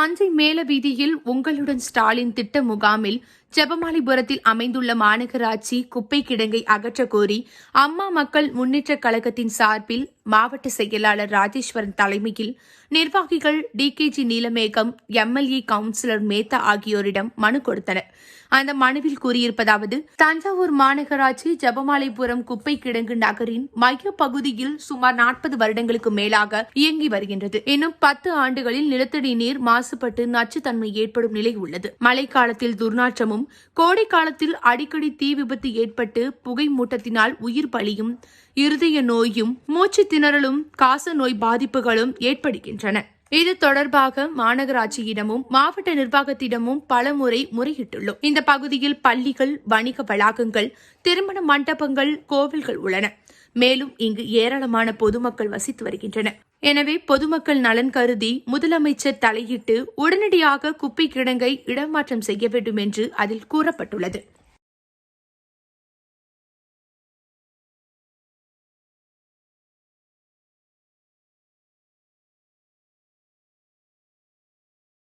தஞ்சை மேல வீதியில் உங்களுடன் ஸ்டாலின் திட்ட முகாமில் ஜெபமாலிபுரத்தில் அமைந்துள்ள மாநகராட்சி குப்பை கிடங்கை அகற்றக் கோரி அம்மா மக்கள் முன்னேற்றக் கழகத்தின் சார்பில் மாவட்ட செயலாளர் ராஜேஸ்வரன் தலைமையில் நிர்வாகிகள் TKG Neelamegam MLA councillor Mehta ஆகியோரிடம் மனு கொடுத்தனர். அந்த மனுவில் கூறியிருப்பதாவது தஞ்சாவூர் மாநகராட்சி ஜபமாலைபுரம் குப்பை கிடங்கு நகரின் மைய பகுதியில் சுமார் நாற்பது வருடங்களுக்கு மேலாக இயங்கி வருகின்றது. இன்னும் பத்து ஆண்டுகளில் நிலத்தடி நீர் மாசுபட்டு நச்சுத்தன்மை ஏற்படும் நிலை உள்ளது. மழைக்காலத்தில் துர்நாற்றமும் கோடை காலத்தில் அடிக்கடி தீ விபத்து ஏற்பட்டு புகை மூட்டத்தினால் உயிர் பலியும் இருதய நோயும் மூச்சு திணறலும் காச நோய் பாதிப்புகளும் ஏற்படுகின்றன. இது தொடர்பாக மாநகராட்சியிடமும் மாவட்ட நிர்வாகத்திடமும் பலமுறை முறையிட்டுள்ளோம். இந்த பகுதியில் பள்ளிகள் வணிக வளாகங்கள் திருமண மண்டபங்கள் கோவில்கள் உள்ளன. மேலும் இங்கு ஏராளமான பொதுமக்கள் வசித்து வருகின்றனர். எனவே பொதுமக்கள் நலன் கருதி முதலமைச்சர் தலையிட்டு உடனடியாக குப்பை கிடங்கை இடமாற்றம் செய்ய வேண்டும் என்று அதில் கூறப்பட்டுள்ளது.